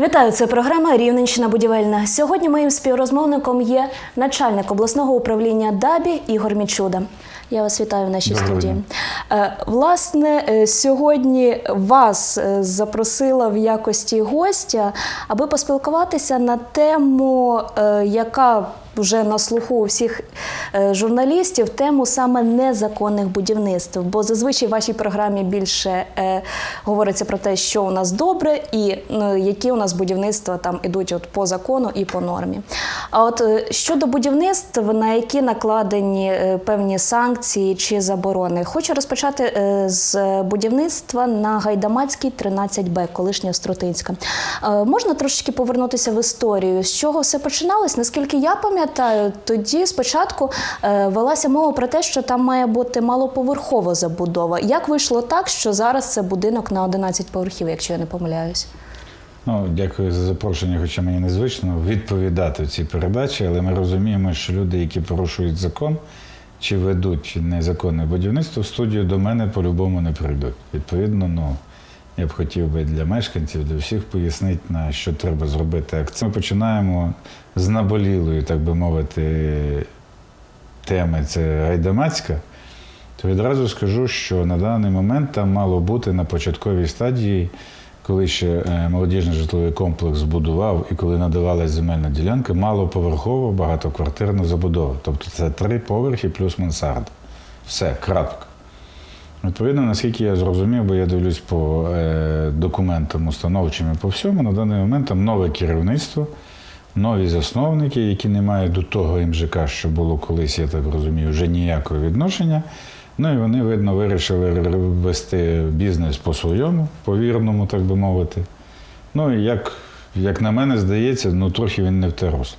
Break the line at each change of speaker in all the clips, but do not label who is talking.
Вітаю, це програма Рівненщина будівельна. Сьогодні моїм співрозмовником є начальник обласного управління ДАБІ Ігор Мічуда. Я вас вітаю в нашій
Доброго
студії.
дня.
Е, Власне, е, сьогодні вас е, запросила в якості гостя, аби поспілкуватися на тему, яка вже на слуху у всіх е, журналістів, тему саме незаконних будівництв. Бо зазвичай в вашій програмі більше е, говориться про те, що у нас добре, і ну, які у нас будівництва там ідуть от по закону і по нормі. А от е, щодо будівництв, на які накладені певні санкції чи заборони, хочу розпочати з будівництва на Гайдамацькій 13Б, колишня Струтинська. Е, Можна трошечки повернутися в історію, з чого все починалось? Наскільки я пам'ятаю, тоді спочатку е, велася мова про те, що там має бути малоповерхова забудова. Як вийшло так, що зараз це будинок на 11 поверхів, якщо я не помиляюсь?
Ну, дякую за запрошення, хоча мені незвично відповідати в цій передачі, але ми розуміємо, що люди, які порушують закон чи ведуть незаконне будівництво, в студію до мене по-любому не прийдуть. Відповідно, ну я б хотів би для мешканців, для всіх пояснити, на що треба зробити акцент. Ми починаємо з наболілої, так би мовити, теми це Гайдамацька. То відразу скажу, що на даний момент там мало бути на початковій стадії, коли ще е, молодіжний житловий комплекс збудував і коли надавалася земельна ділянка, малоповерхова багатоквартирна забудова. Тобто це три поверхи плюс мансарда. Все, крапка. Відповідно, наскільки я зрозумів, бо я дивлюсь по е, документам установчим і по всьому, на даний момент там нове керівництво, нові засновники, які не мають до того МЖК, що було колись, я так розумію, вже ніякого відношення. Ну і вони, видно, вирішили вести бізнес по-своєму, по вірному, так би мовити. Ну і як, як на мене здається, ну трохи він не в те русло.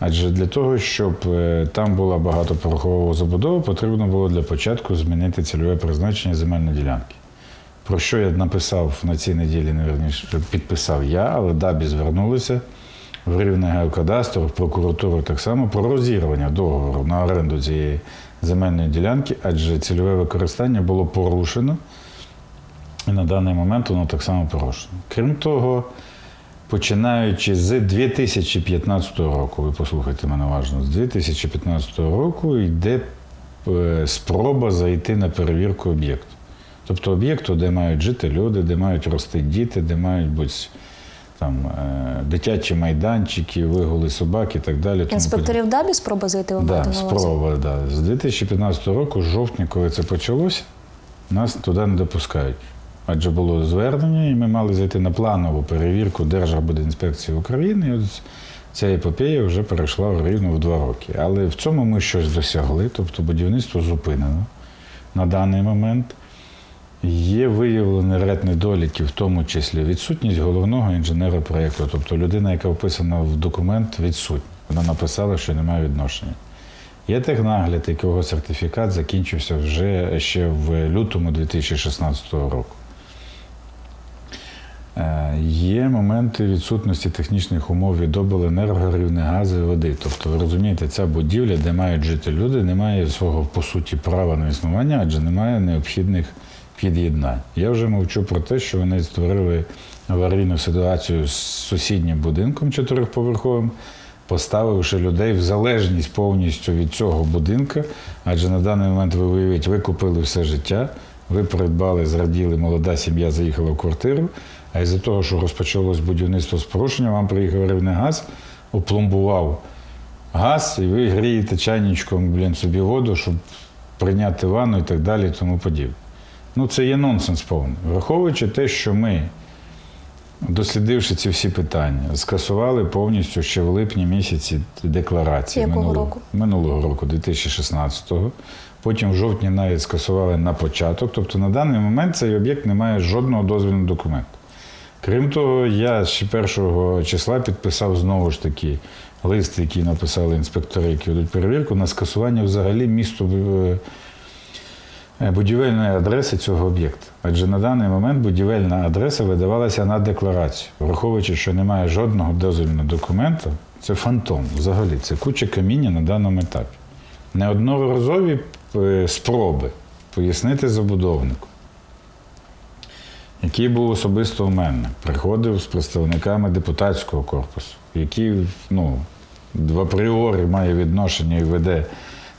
Адже для того, щоб е, там була багатоповерхова забудова, потрібно було для початку змінити цільове призначення земельної ділянки. Про що я написав на цій неділі, найверніше, підписав я, але ДАБІ звернулися в Рівне геокадастр, в прокуратуру так само про розірвання договору на оренду цієї земельної ділянки, адже цільове використання було порушено, і на даний момент воно так само порушено. Крім того, починаючи з 2015 року, ви послухайте мене уважно, з 2015 року йде е, спроба зайти на перевірку об'єкту. Тобто об'єкту, де мають жити люди, де мають рости діти, де мають бути там, е, дитячі майданчики, вигули собак і так далі.
Інспекторів ДАБІ спроба зайти ви
Да, спроба, да. З 2015 року, з жовтня, коли це почалося, нас туди не допускають. Адже було звернення, і ми мали зайти на планову перевірку Держарбудінспекції України. І от ця епопея вже перейшла рівно в два роки. Але в цьому ми щось досягли, тобто будівництво зупинено на даний момент. Є виявлені ряд недоліків, в тому числі відсутність головного інженера проєкту, тобто людина, яка вписана в документ, відсутня. Вона написала, що немає відношення. Є технагляд, якого сертифікат закінчився вже ще в лютому 2016 року. Е, Є моменти відсутності технічних умов від обленерго, рівне газу і води. Тобто, ви розумієте, ця будівля, де мають жити люди, не має свого по суті права на існування, адже немає необхідних під'єднань. Я вже мовчу про те, що вони створили аварійну ситуацію з сусіднім будинком чотирьохповерховим, поставивши людей в залежність повністю від цього будинка. Адже на даний момент ви виявіть, ви купили все життя, ви придбали, зраділи, молода сім'я заїхала в квартиру. А із-за того, що розпочалось будівництво з порушенням, вам приїхав Рівнегаз, опломбував газ, і ви грієте чайничком блін, собі воду, щоб прийняти ванну і так далі, і тому подібне. Ну, це є нонсенс повний. Враховуючи те, що ми, дослідивши ці всі питання, скасували повністю ще в липні місяці декларації
Якого
минулого
року?
минулого року, 2016-го. Потім в жовтні навіть скасували на початок. Тобто на даний момент цей об'єкт не має жодного дозвільного документу. Крім того, я ще першого числа підписав знову ж таки лист, який написали інспектори, які ведуть перевірку, на скасування взагалі місту е, будівельної адреси цього об'єкта. Адже на даний момент будівельна адреса видавалася на декларацію, враховуючи, що немає жодного дозвільного документа, це фантом взагалі, це куча каміння на даному етапі. Неодноразові е, спроби пояснити забудовнику, який був особисто у мене, приходив з представниками депутатського корпусу, який ну, в апріорі має відношення і веде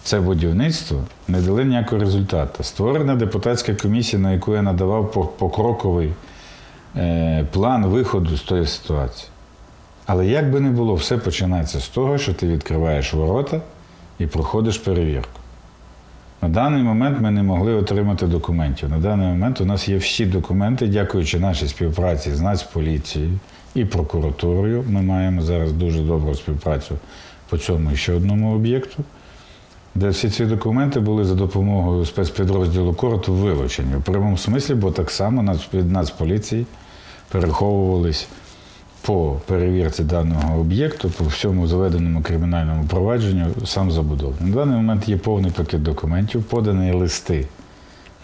це будівництво, не дали ніякого результату. Створена депутатська комісія, на яку я надавав покроковий е, план виходу з тої ситуації. Але як би не було, все починається з того, що ти відкриваєш ворота і проходиш перевірку. На даний момент ми не могли отримати документів. На даний момент у нас є всі документи, дякуючи нашій співпраці з Нацполіцією і прокуратурою. Ми маємо зараз дуже добру співпрацю по цьому ще одному об'єкту, де всі ці документи були за допомогою спецпідрозділу КОРТ вилучені. В прямому смислі, бо так само від Нацполіції переховувались по перевірці даного об'єкту, по всьому заведеному кримінальному провадженню сам забудовник. На даний момент є повний пакет документів, подані листи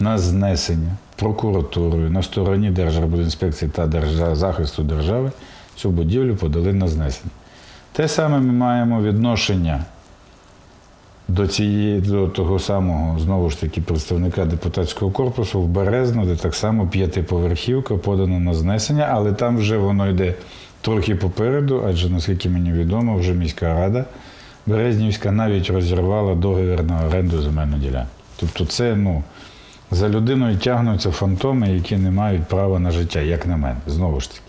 на знесення прокуратурою на стороні Держарбудінспекції та Держзахисту держави цю будівлю подали на знесення. Те саме ми маємо відношення до цієї, до того самого, знову ж таки, представника депутатського корпусу в Березно, де так само п'ятиповерхівка подана на знесення, але там вже воно йде трохи попереду, адже, наскільки мені відомо, вже міська рада Березнівська навіть розірвала договір на оренду земельної ділянки. Тобто це, ну, за людиною тягнуться фантоми, які не мають права на життя, як на мене, знову ж таки.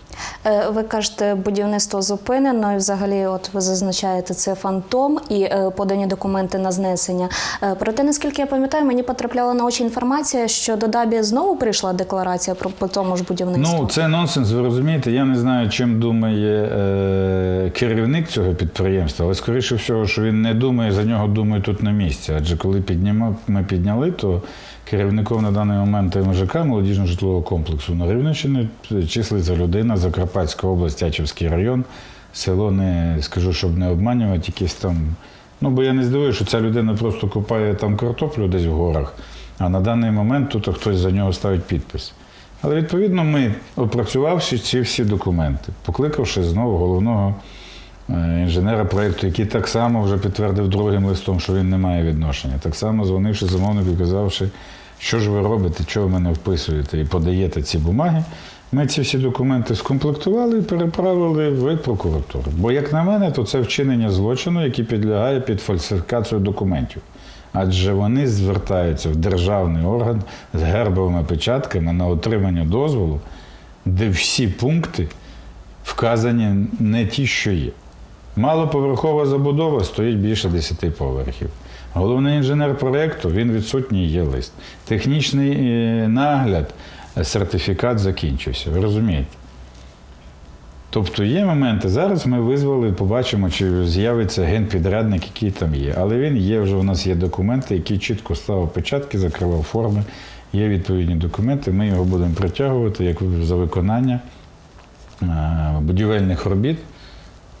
Е, Ви кажете, будівництво зупинено, і взагалі, от ви зазначаєте, це фантом і е, подані документи на знесення. Е, Проте, наскільки я пам'ятаю, мені потрапляла на очі інформація, що до Дабі знову прийшла декларація про по тому ж будівництву.
Ну, це нонсенс, ви розумієте. Я не знаю, чим думає е, керівник цього підприємства, але скоріше всього, що він не думає, за нього думає тут на місці. Адже коли підніма, ми підняли, то керівником на даний момент МЖК молодіжного житлового комплексу на Рівненщині числиться людина Закарпатська область, Тячівський район, село не скажу, щоб не обманювати, якісь там. Ну, бо я не здивуюся, що ця людина просто купає там картоплю десь в горах, а на даний момент тут хтось за нього ставить підпис. Але відповідно ми, опрацювавши ці всі документи, покликавши знову головного е, інженера проєкту, який так само вже підтвердив другим листом, що він не має відношення. Так само дзвонивши замовнику і казавши, що ж ви робите, чого ви мене вписуєте і подаєте ці бумаги. Ми ці всі документи скомплектували і переправили в прокуратуру. Бо, як на мене, то це вчинення злочину, який підлягає під фальсифікацію документів. Адже вони звертаються в державний орган з гербовими печатками на отримання дозволу, де всі пункти вказані не ті, що є. Малоповерхова забудова стоїть більше 10 поверхів. Головний інженер проєкту, він відсутній є лист. Технічний е, нагляд, сертифікат закінчився. Ви розумієте? Тобто є моменти. Зараз ми визвали, побачимо, чи з'явиться генпідрядник, який там є. Але він є, вже у нас є документи, які чітко ставив печатки, закривав форми. Є відповідні документи. Ми його будемо притягувати як за виконання е, будівельних робіт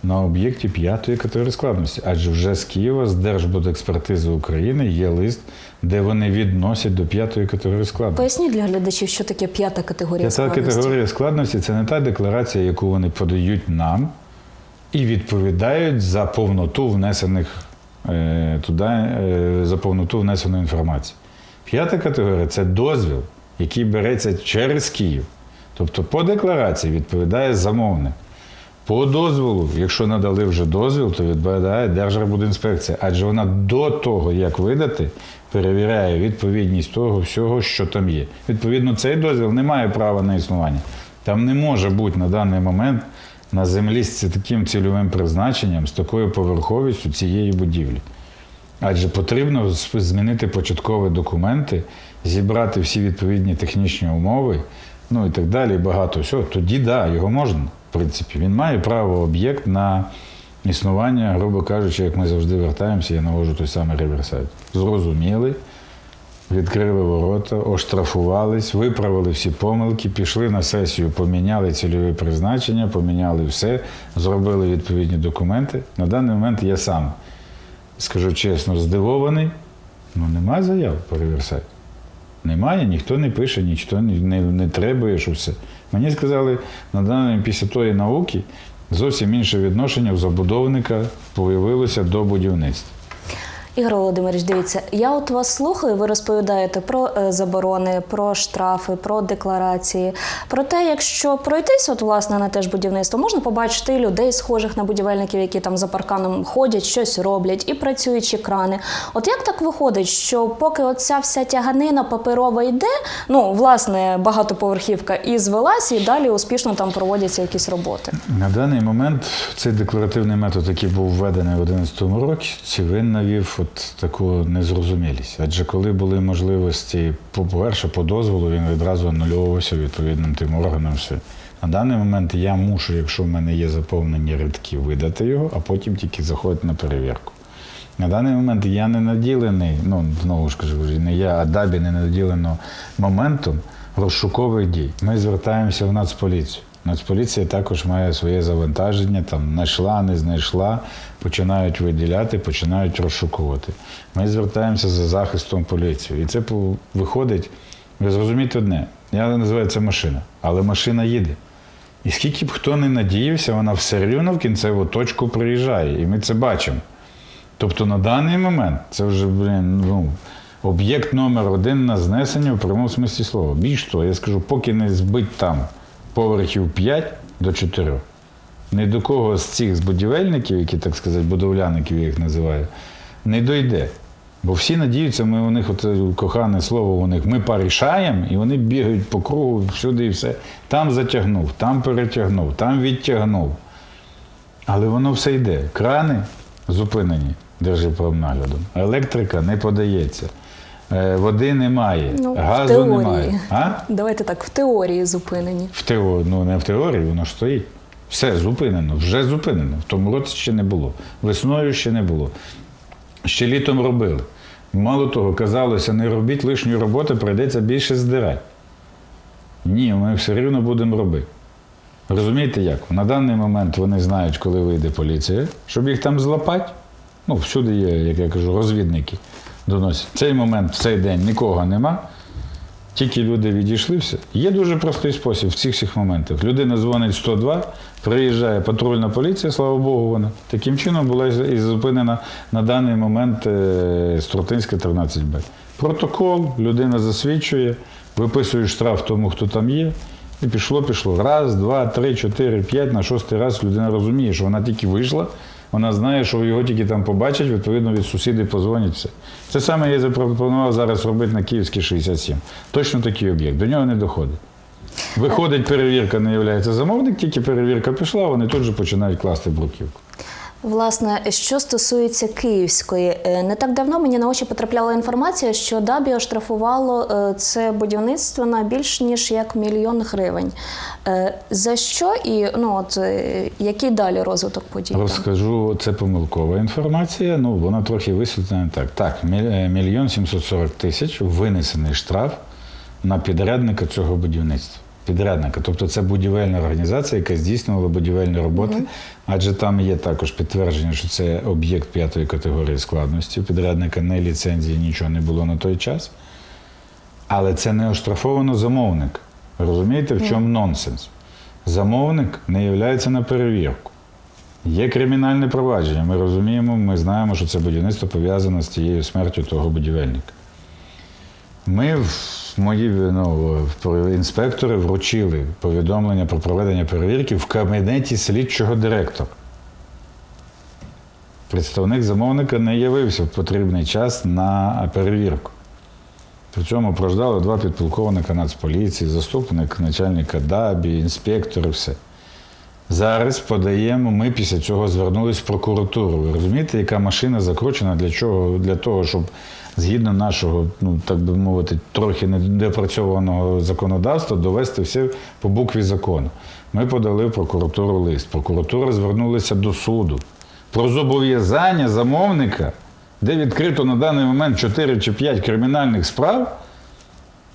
на об'єкті п'ятої категорії складності. Адже вже з Києва, з Держбудекспертизи України, є лист, де вони відносять до п'ятої категорії складності.
Поясніть для глядачів, що таке п'ята категорія
П'ята
складності.
категорія складності це не та декларація, яку вони подають нам і відповідають за повноту внесених е, туди, е, за повноту внесеної інформації. П'ята категорія це дозвіл, який береться через Київ. Тобто по декларації відповідає замовник. По дозволу, якщо надали вже дозвіл, то відповідає Держарбудінспекція. Адже вона до того, як видати, перевіряє відповідність того всього, що там є. Відповідно, цей дозвіл не має права на існування. Там не може бути на даний момент на землі з таким цільовим призначенням, з такою поверховістю цієї будівлі. Адже потрібно змінити початкові документи, зібрати всі відповідні технічні умови, ну і так далі, багато всього. Тоді да, його можна, в принципі. Він має право об'єкт на існування, грубо кажучи, як ми завжди вертаємося, я навожу той самий реверсайт. Зрозуміли, відкрили ворота, оштрафувались, виправили всі помилки, пішли на сесію, поміняли цільове призначення, поміняли все, зробили відповідні документи. На даний момент я сам, скажу чесно, здивований. Ну, немає заяв по реверсайт. Немає, ніхто не пише, ніхто не, не, не требує, що все. Мені сказали, на даний після тої науки зовсім інше відношення у забудовника появилося до будівництва.
Ігор Володимирович, дивіться, я от вас слухаю, ви розповідаєте про е, заборони, про штрафи, про декларації. Про те, якщо пройтись, от власне на те ж будівництво, можна побачити людей, схожих на будівельників, які там за парканом ходять, щось роблять, і працюючі крани. От як так виходить, що поки оця вся тяганина паперова йде, ну власне багатоповерхівка і звелась, і далі успішно там проводяться якісь роботи.
На даний момент цей декларативний метод, який був введений в 2011 році, він навів от таку незрозумілість. Адже коли були можливості, по-перше, по дозволу, він відразу анульовувався відповідним тим органам. Все. На даний момент я мушу, якщо в мене є заповнені рядки, видати його, а потім тільки заходити на перевірку. На даний момент я не наділений, ну знову ж кажу, не я, а Дабі не наділено моментом розшукових дій. Ми звертаємося в Нацполіцію. Нацполіція також має своє завантаження, там знайшла, не знайшла, починають виділяти, починають розшукувати. Ми звертаємося за захистом поліції. І це виходить, ви зрозумієте одне, я називаю це машина, але машина їде. І скільки б хто не надіявся, вона все рівно в кінцеву точку приїжджає. І ми це бачимо. Тобто на даний момент це вже блін, ну, об'єкт номер один на знесення в прямому смислі слова. Більш того, я скажу, поки не збить там поверхів 5 до 4, ні до кого з цих будівельників, які, так сказати, будовляників я їх називаю, не дойде. Бо всі надіються, ми у них оце кохане слово у них, ми порішаємо, і вони бігають по кругу всюди і все. Там затягнув, там перетягнув, там відтягнув. Але воно все йде. Крани зупинені держправнаглядом. Електрика не подається. Е, Води немає,
Ну, в
газу
теорії.
немає. А?
Давайте так, в теорії зупинені.
В теорії, ну не в теорії, воно ж стоїть. Все зупинено, вже зупинено. В тому році ще не було. Весною ще не було. Ще літом робили. Мало того, казалося, не робіть лишньої роботи, прийдеться більше здирати. Ні, ми все рівно будемо робити. Розумієте як? На даний момент вони знають, коли вийде поліція, щоб їх там злапати. Ну, всюди є, як я кажу, розвідники доносять. Цей момент, в цей день нікого нема. Тільки люди відійшли все. Є дуже простий спосіб в цих всіх моментах. Людина дзвонить 102, приїжджає патрульна поліція, слава Богу, вона. Таким чином була і зупинена на даний момент е, Стротинська 13Б. Протокол, людина засвідчує, виписує штраф тому, хто там є. І пішло, пішло. Раз, два, три, чотири, п'ять. На шостий раз людина розуміє, що вона тільки вийшла, вона знає, що його тільки там побачать, відповідно від сусідів позвонять все. Це саме я запропонував зараз робити на Київській 67. Точно такий об'єкт. До нього не доходить. Виходить, перевірка не є замовник, тільки перевірка пішла, вони тут же починають класти бруківку.
Власне, що стосується Київської, е, не так давно мені на очі потрапляла інформація, що Дабі оштрафувало е, це будівництво на більш ніж як мільйон гривень. Е, За що і ну от який далі розвиток подій?
Розкажу, це помилкова інформація. Ну, вона трохи висвітлена так. Так, міль- мільйон 740 тисяч винесений штраф на підрядника цього будівництва. Підрядника, тобто це будівельна організація, яка здійснювала будівельні роботи, адже там є також підтвердження, що це об'єкт п'ятої категорії складності. У підрядника не ліцензії, нічого не було на той час. Але це не оштрафовано замовник. Розумієте, в чому нонсенс? Замовник не являється на перевірку. Є кримінальне провадження. Ми розуміємо, ми знаємо, що це будівництво пов'язане з тією смертю того будівельника. Ми мої ну, інспектори вручили повідомлення про проведення перевірки в кабінеті слідчого директора. Представник замовника не явився в потрібний час на перевірку. При цьому прождали два підполковника Нацполіції, заступник начальника ДАБІ, інспектори, все. Зараз подаємо, ми після цього звернулись в прокуратуру. Ви розумієте, яка машина закручена для чого? Для того, щоб згідно нашого, ну так би мовити, трохи недопрацьованого законодавства довести все по букві закону. Ми подали в прокуратуру лист. Прокуратура звернулася до суду про зобов'язання замовника, де відкрито на даний момент 4 чи 5 кримінальних справ,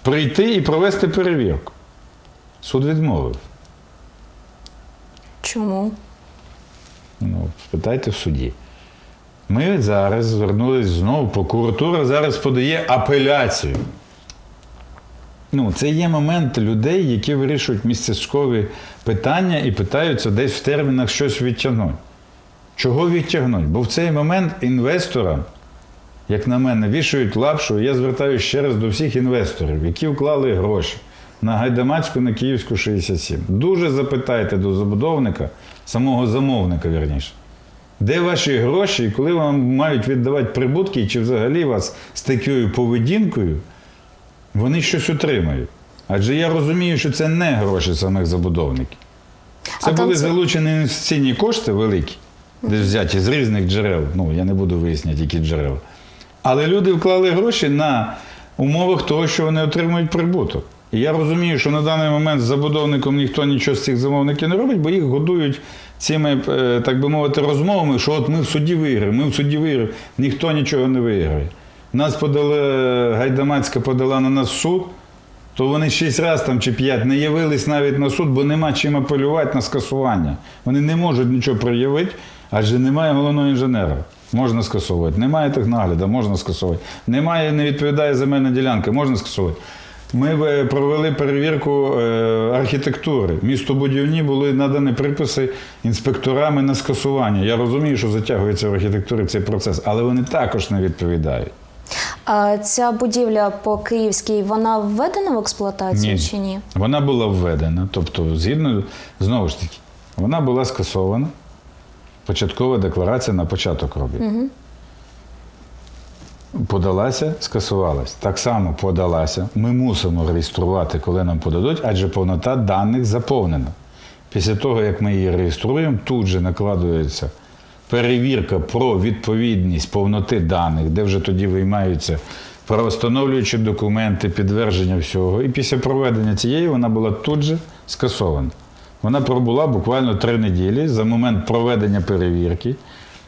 прийти і провести перевірку. Суд відмовив.
Чому?
Ну, спитайте в суді. Ми зараз звернулись знову, прокуратура зараз подає апеляцію. Ну, це є момент людей, які вирішують містечкові питання і питаються десь в термінах щось відтягнути. Чого відтягнути? Бо в цей момент інвесторам як на мене, вішають лапшу. Я звертаюся ще раз до всіх інвесторів, які вклали гроші на Гайдамацьку, на Київську 67. Дуже запитайте до забудовника, самого замовника, вірніше. Де ваші гроші і коли вам мають віддавати прибутки, чи взагалі вас з такою поведінкою вони щось отримають? Адже я розумію, що це не гроші самих забудовників. Це
А
були
це-
залучені інвестиційні кошти великі, де взяті з різних джерел. Ну, я не буду виясняти, які джерела. Але люди вклали гроші на умовах того, що вони отримують прибуток. І я розумію, що на даний момент з забудовником ніхто нічого з цих замовників не робить, бо їх годують цими, е, так би мовити, розмовами, що от ми в суді виграємо, ми в суді виграємо. Ніхто нічого не виграє. Нас подали, Гайдамацька подала на нас суд, то вони шість разів там чи п'ять не явились навіть на суд, бо нема чим апелювати на скасування. Вони не можуть нічого проявити, адже немає головного інженера. Можна скасовувати. Немає технагляду, можна скасовувати. Немає, не відповідає земельна ділянка, можна скасовувати. Ми е, провели перевірку е, архітектури. Містобудівні були надані приписи інспекторами на скасування. Я розумію, що затягується в архітектурі цей процес, але вони також не відповідають.
А ця будівля по Київській, вона введена в експлуатацію чи ні?
Вона була введена, тобто, згідно, знову ж таки, вона була скасована. Початкова декларація на початок робіт. Подалася, скасувалась. Так само подалася. Ми мусимо реєструвати, коли нам подадуть, адже повнота даних заповнена. Після того, як ми її реєструємо, тут же накладується перевірка про відповідність повноти даних, де вже тоді виймаються правостановлюючі документи, підтвердження всього. І після проведення цієї вона була тут же скасована. Вона пробула буквально три неділі за момент проведення перевірки,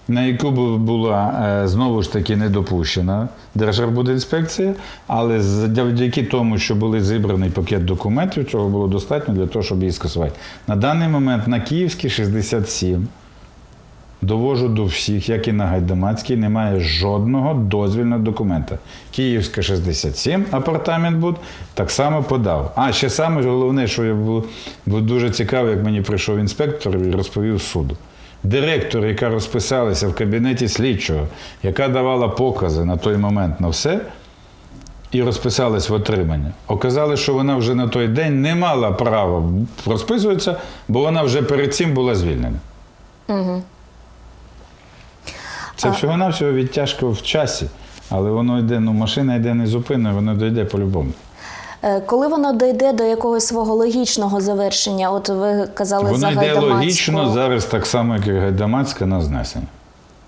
на яку бу- була е, знову ж таки не допущена Держарбудінспекція, але завдяки тому, що були зібраний пакет документів, цього було достатньо для того, щоб її скасувати. На даний момент на Київській 67 довожу до всіх, як і на Гайдамацькій, немає жодного дозвільного документа. Київська 67, апартамент буд, так само подав. А ще саме головне, що я був, був дуже цікаво, як мені прийшов інспектор і розповів суду. Директор, яка розписалася в кабінеті слідчого, яка давала покази на той момент на все, і розписалась в отримання. Оказалось, що вона вже на той день не мала права розписуватися, бо вона вже перед цим була звільнена. Це всього-навсього відтяжка в часі, але воно йде, ну машина йде не зупинно, воно дійде по-любому.
Е, Коли воно дійде до якогось свого логічного завершення, от ви казали за
Воно йде логічно зараз так само, як і Гайдамацька на знесення.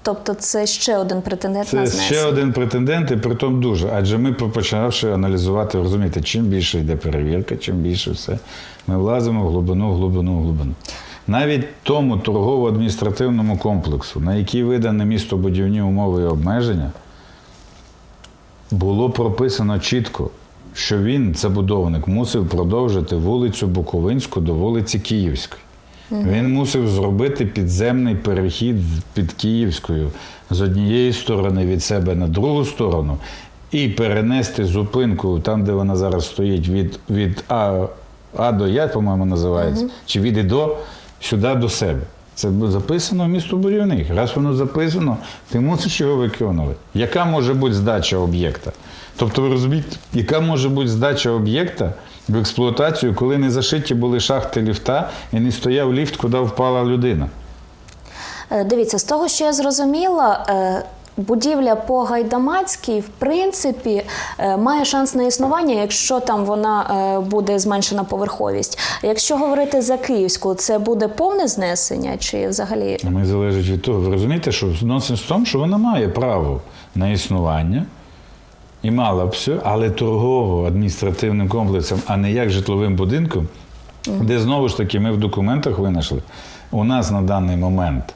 тобто це ще один претендент на
Це ще один претендент, і притом дуже. Адже ми, почавши аналізувати, розумієте, чим більше йде перевірка, чим більше все, ми влазимо в глибину, в глибину, в глибину. Навіть тому торгово-адміністративному комплексу, на який видані містобудівні умови і обмеження, було прописано чітко, що він, забудовник, мусив продовжити вулицю Буковинську до вулиці Київської. Він мусив зробити підземний перехід під Київською з однієї сторони від себе на другу сторону і перенести зупинку там, де вона зараз стоїть, від, від А, а до Я, по-моєму, називається, чи від і до, сюди до себе. Це записано в містобудівних. Раз воно записано, ти мусиш його виконувати. Яка може бути здача об'єкта? Тобто, ви розумієте, яка може бути здача об'єкта в експлуатацію, коли не зашиті були шахти ліфта і не стояв ліфт, куди впала людина?
Е, Дивіться, з того, що я зрозуміла, е, будівля по Гайдамацькій, в принципі, е, має шанс на існування, якщо там вона е, буде зменшена поверховість. Якщо говорити за Київську, це буде повне знесення чи взагалі
Ми залежить від того. Ви розумієте, що нонсенс в тому, що вона має право на існування і мала б все, але торгово-адміністративним комплексом, а не як житловим будинком, де знову ж таки ми в документах винайшли. У нас на даний момент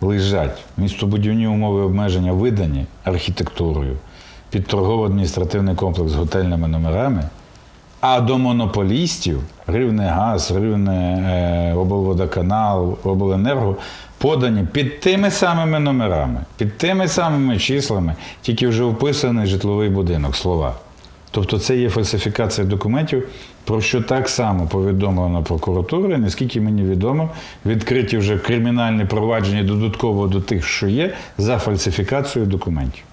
лежать містобудівні умови обмеження видані архітектурою під торгово-адміністративний комплекс з готельними номерами. А до монополістів Рівнегаз, Рівне е, облводоканал, обленерго подані під тими самими номерами, під тими самими числами, тільки вже вписаний житловий будинок, слова. Тобто це є фальсифікація документів, про що так само повідомлено прокуратура, наскільки мені відомо, відкриті вже кримінальні провадження додатково до тих, що є, за фальсифікацію документів.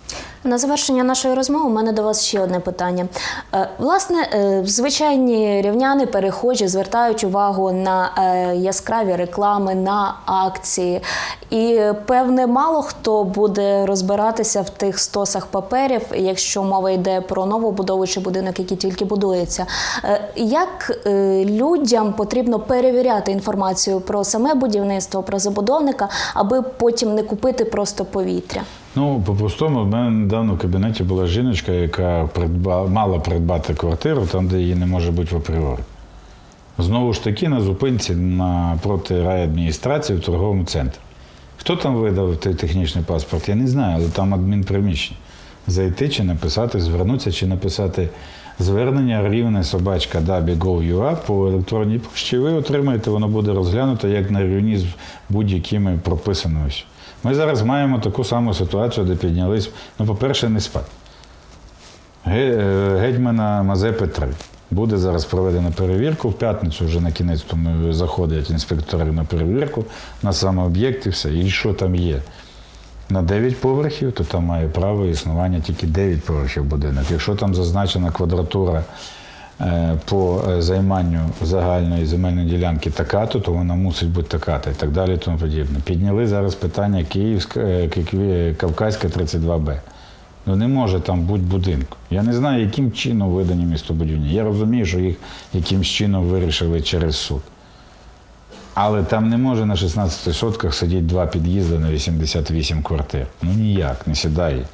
На завершення нашої розмови у мене до вас ще одне питання. Е, Власне, е, звичайні рівняни, перехожі звертають увагу на е, яскраві реклами, на акції. І певне, мало хто буде розбиратися в тих стосах паперів, якщо мова йде про новобудову чи будинок, який тільки будується. Як людям потрібно перевіряти інформацію про саме будівництво, про забудовника, аби потім не купити просто повітря?
Ну, по-простому, в мене недавно в кабінеті була жіночка, яка придба... мала придбати квартиру там, де її не може бути в апріорі. Знову ж таки, на зупинці напроти райадміністрації в торговому центрі. Хто там видав той технічний паспорт, я не знаю, але там адмінприміщення. Зайти чи написати, звернутися чи написати звернення рівне собачка dабі.gov.ua по електронній пошті, ви отримаєте, воно буде розглянуто як на рівні з будь-якими прописаними. Ми зараз маємо таку саму ситуацію, де піднялись, ну, по-перше, не спад. Ге- е, Гетьмана Мазепи 3. Буде зараз проведена перевірку. В п'ятницю вже на кінець тому заходять інспектори на перевірку на саме об'єкт і все. І що там є? На 9 поверхів, то там має право існування тільки 9 поверхів будинок. Якщо там зазначена квадратура по е, займанню загальної земельної ділянки така-то, то вона мусить бути така-то і так далі і тому подібне. Підняли зараз питання Київська, е, Кавказька 32Б. Ну не може там бути будинку. Я не знаю, яким чином видані містобудівні. Я розумію, що їх якимсь чином вирішили через суд. Але там не може на 16 сотках сидіти два під'їзди на 88 квартир. Ну ніяк, не сідає.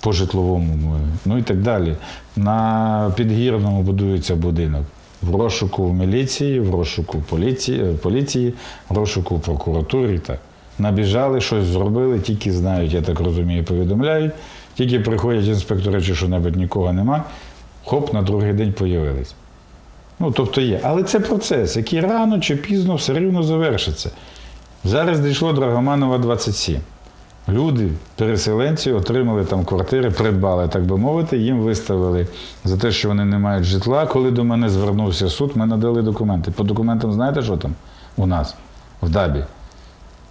По житловому, ну і так далі. На підгірному будується будинок. В розшуку в міліції, в розшуку поліції, е, поліції, в розшуку в прокуратурі. Так. Набіжали, щось зробили, тільки знають, я так розумію, повідомляють. Тільки приходять інспектори чи що-небудь нікого нема, хоп, на другий день появились. Ну, тобто є. Але це процес, який рано чи пізно все рівно завершиться. Зараз дійшло Драгоманова 27. Люди, переселенці, отримали там квартири, придбали, так би мовити, їм виставили за те, що вони не мають житла. Коли до мене звернувся суд, ми надали документи. По документам знаєте, що там у нас в Дабі?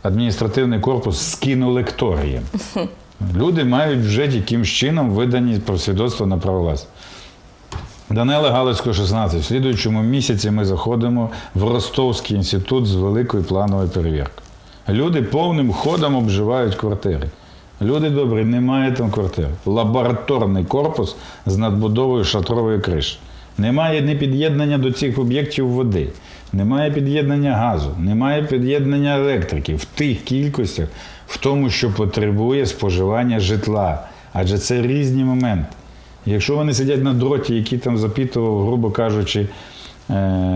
Адміністративний корпус з кінолекторієм. Люди мають вже якимсь чином видані свідоцтво на право власності. Данила Галицького, 16. В слідуючому місяці ми заходимо в Ростовський інститут з великою плановою перевіркою. Люди повним ходом обживають квартири. Люди добрі, немає там квартир. Лабораторний корпус з надбудовою шатрової криші. Немає ні під'єднання до цих об'єктів води, немає під'єднання газу, немає під'єднання електрики в тих кількостях, в тому, що потребує споживання житла. Адже це різні моменти. Якщо вони сидять на дроті, який там запітував, грубо кажучи,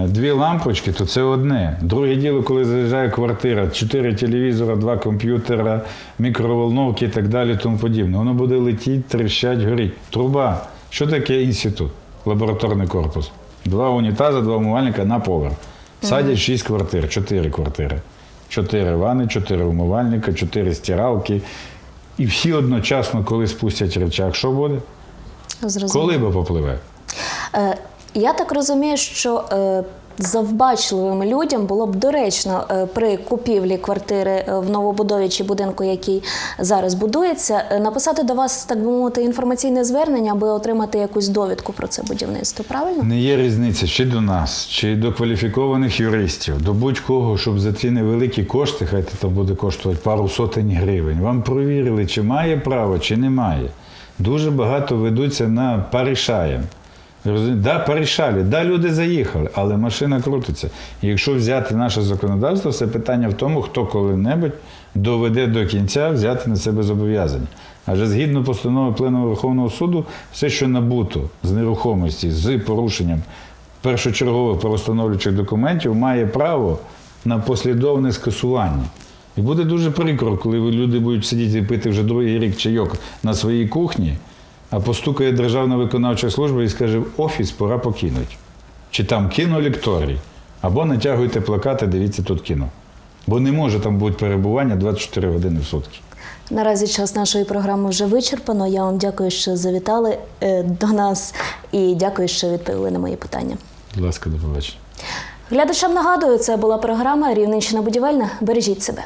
дві лампочки, то це одне. Друге діло, коли заїжджає квартира, чотири телевізора, два комп'ютера, мікроволновки і так далі, тому подібне. Воно буде летіти, тріщать, горіть. Труба. Що таке інститут? Лабораторний корпус. Два унітази, два умивальника на поверх. Садять шість квартир, чотири квартири. Чотири вани, чотири умивальника, чотири стиралки. І всі одночасно, коли спустять речах, що буде?
Зрозуміло.
Коли би попливе?
Я так розумію, що е, завбачливим людям було б доречно е, при купівлі квартири е, в новобудові чи будинку, який зараз будується, написати до вас, так би мовити, інформаційне звернення, аби отримати якусь довідку про це будівництво. Правильно?
Не є різниці чи до нас, чи до кваліфікованих юристів, до будь-кого, щоб за ці невеликі кошти, хай це буде коштувати пару сотень гривень, вам провірили, чи має право, чи не має. Дуже багато ведуться на парішаєм. Да, порішали, да, люди заїхали, але машина крутиться. Якщо взяти наше законодавство, це питання в тому, хто коли-небудь доведе до кінця взяти на себе зобов'язання. Адже згідно постанови Пленуму Верховного суду, все, що набуто з нерухомості, з порушенням першочергових правостановлюючих документів, має право на послідовне скасування. І буде дуже прикро, коли люди будуть сидіти і пити вже другий рік чайок на своїй кухні, а постукає Державна виконавча служба і скаже, офіс пора покинути. Чи там кінолекторій, або натягуйте плакати, дивіться тут кіно. Бо не може там бути перебування 24 години в сутки.
Наразі час нашої програми вже вичерпано. Я вам дякую, що завітали е, до нас, і дякую, що відповіли на мої питання.
Будь ласка, до побачення.
Глядачам нагадую, це була програма Рівненщина будівельна. Бережіть себе.